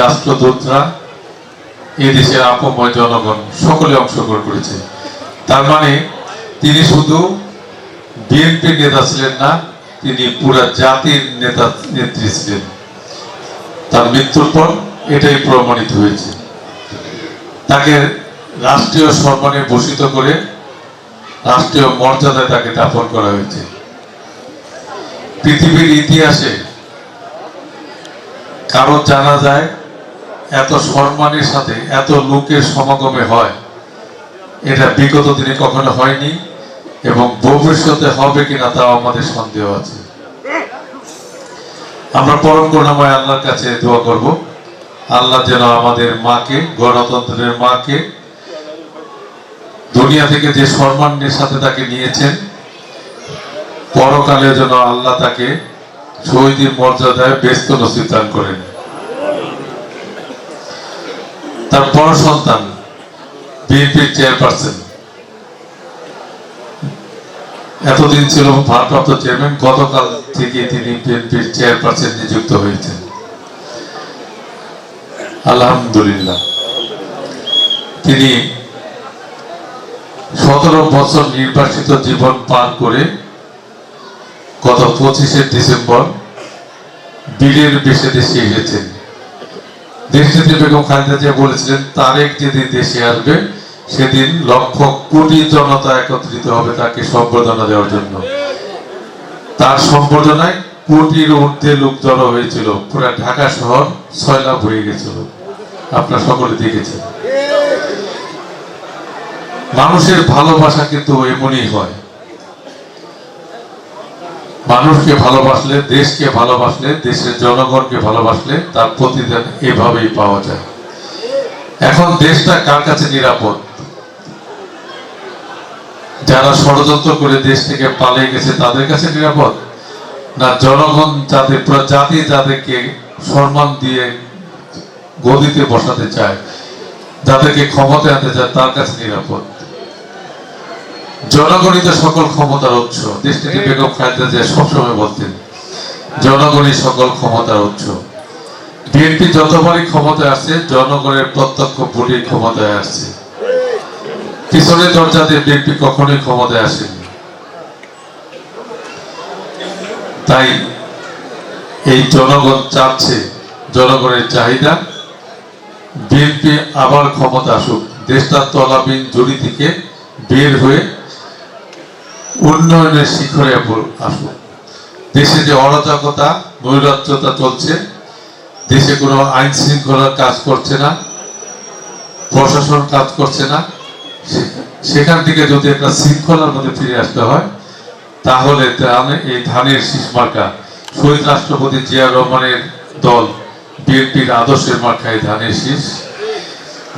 রাষ্ট্রদূতরা দেশের আপময় জনগণ সকলে অংশগ্রহণ করেছে। তার মানে তিনি শুধু বিএনপির নেতা ছিলেন না, তিনি পুরা জাতির নেতা, নেত্রী ছিলেন। তার মৃত্যুর পর এটাই প্রমাণিত হয়েছে। তাকে রাষ্ট্রীয় সম্মানে ভূষিত করে রাষ্ট্রীয় মর্যাদায় তাকে দাফন করা হয়েছে। পৃথিবীর ইতিহাসে কারও জানা যায় এত সম্মানের সাথে, এত লোকের সমাগমে হয়, এটা বিগত দিনে কখনো হয়নি এবং ভবিষ্যতে হবে কিনা তাও আমাদের সন্দেহ আছে। আমরা পরম করুণাময় আল্লাহর কাছে দোয়া করব। আল্লাহ যেন আমাদের মাকে, গণতন্ত্রের মাকে, দুনিয়া থেকে যে সম্মানের সাথে তাকে নিয়েছেন পরকালে যেন আল্লাহ তাকে শহীদের মর্যাদায় ব্যস্ত নসিব দান করেন। তার বড় সন্তান বিএনপির চেয়ারপারসন এতদিন ছিল ভারপ্রাপ্ত চেয়ারম্যান গতকাল থেকে তিনি বিএনপির চেয়ারপারসন নিযুক্ত হয়েছেন। আলহামদুলিল্লাহ। তিনি সতেরো বছর নির্বাসিত জীবন পার করে গত পঁচিশে ডিসেম্বর বীরের বেশে দেশে এসেছেন দেশনেত্রী বেগম খালেদা জিয়া বলেছিলেন, তারেক যেদিন দেশে আসবে, সেদিন লক্ষ কোটি জনতা একত্রিত হবে তাকে সম্বর্ধনা দেওয়ার জন্য। তার সম্বর্ধনায় কোটির ঊর্ধ্বে লোক জড়ো হয়েছিল। পুরা ঢাকা শহর ছয়লাভ হয়ে গেছিল। আপনারা সকলে দেখেছেন। মানুষের ভালোবাসা কিন্তু এমনই হয়। মানুষকে ভালোবাসলে, দেশকে ভালোবাসলে, দেশের জনগণকে ভালোবাসলে তার প্রতিদান এভাবেই পাওয়া যায়। এখন দেশটা কার কাছে নিরাপদ? যারা ষড়যন্ত্র করে দেশ থেকে পালিয়ে গেছে, তাদের কাছে নিরাপদ? না জনগণ পুরো জাতি যাদেরকে সম্মান দিয়ে গদিতে বসাতে চায়, যাদেরকে ক্ষমতা আনতে চায়, তার কাছে নিরাপদ? জনগণই তো সকল ক্ষমতার উৎস। দেশটিতে বেগম খালেদা জিয়া সবসময় বলতেন, জনগণই সকল ক্ষমতার উৎস। বিএনপি যতবারই ক্ষমতায় আসছে জনগণের প্রত্যক্ষ ভোটে ক্ষমতায় আসছে। পিছনের দরজা দিয়ে বিএনপি কখনোই ক্ষমতায় আসেনি। তাই এই জনগণ চাচ্ছে, জনগণের চাহিদা, বিএনপি আবার ক্ষমতা আসুক। দেশটা তলাবিন জড়ি থেকে বের হয়ে উন্নয়নের শিখরে আসুক দেশে যে অরাজকতা, নৈরাজ্যতা চলছে, দেশে কোনো আইন শৃঙ্খলার কাজ করছে না, প্রশাসন কাজ করছে না সেখান থেকে যদি একটা শৃঙ্খলার মধ্যে ফিরে আসতে হয়, তাহলে এই ধানের শীষ মার্কা, শহীদ রাষ্ট্রপতি জিয়া রহমানের দল, বিএনপির আদর্শের মার্কায় ধানের শীষ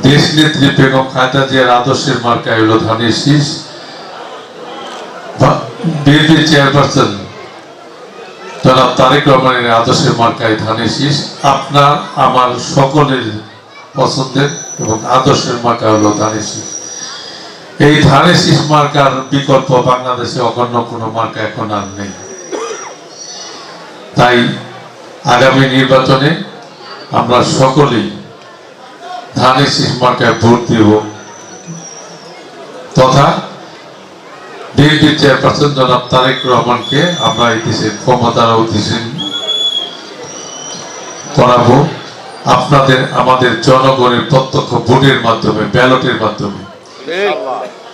দেশ নেত্রী বেগম খালেদা জিয়ার আদর্শের মার্কায় হলো ধানের শীষ বিএনপি চেয়ারপারসন জনাব তারেক রহমানের আদর্শের মার্কায় ধানের শীষ। আপনার, আমার সকলের পছন্দের এবং আদর্শের মার্কা হলো ধানের শীষ। এই ধানের শীষ মার্কার বিকল্প বাংলাদেশে অগণ্য কোনো মার্কা এখন আর নেই। তাই আগামী নির্বাচনে আমরা সকলেই ধানের শীষ মার্কায় ভোট দেব। তথা বিএনপি চেয়ারপারসন জনাব তারেক রহমানকে আমরা এই ক্ষমতারা অধিসীন করাবো আপনাদের, আমাদের জনগণের প্রত্যক্ষ ভোটের মাধ্যমে, ব্যালটের মাধ্যমে।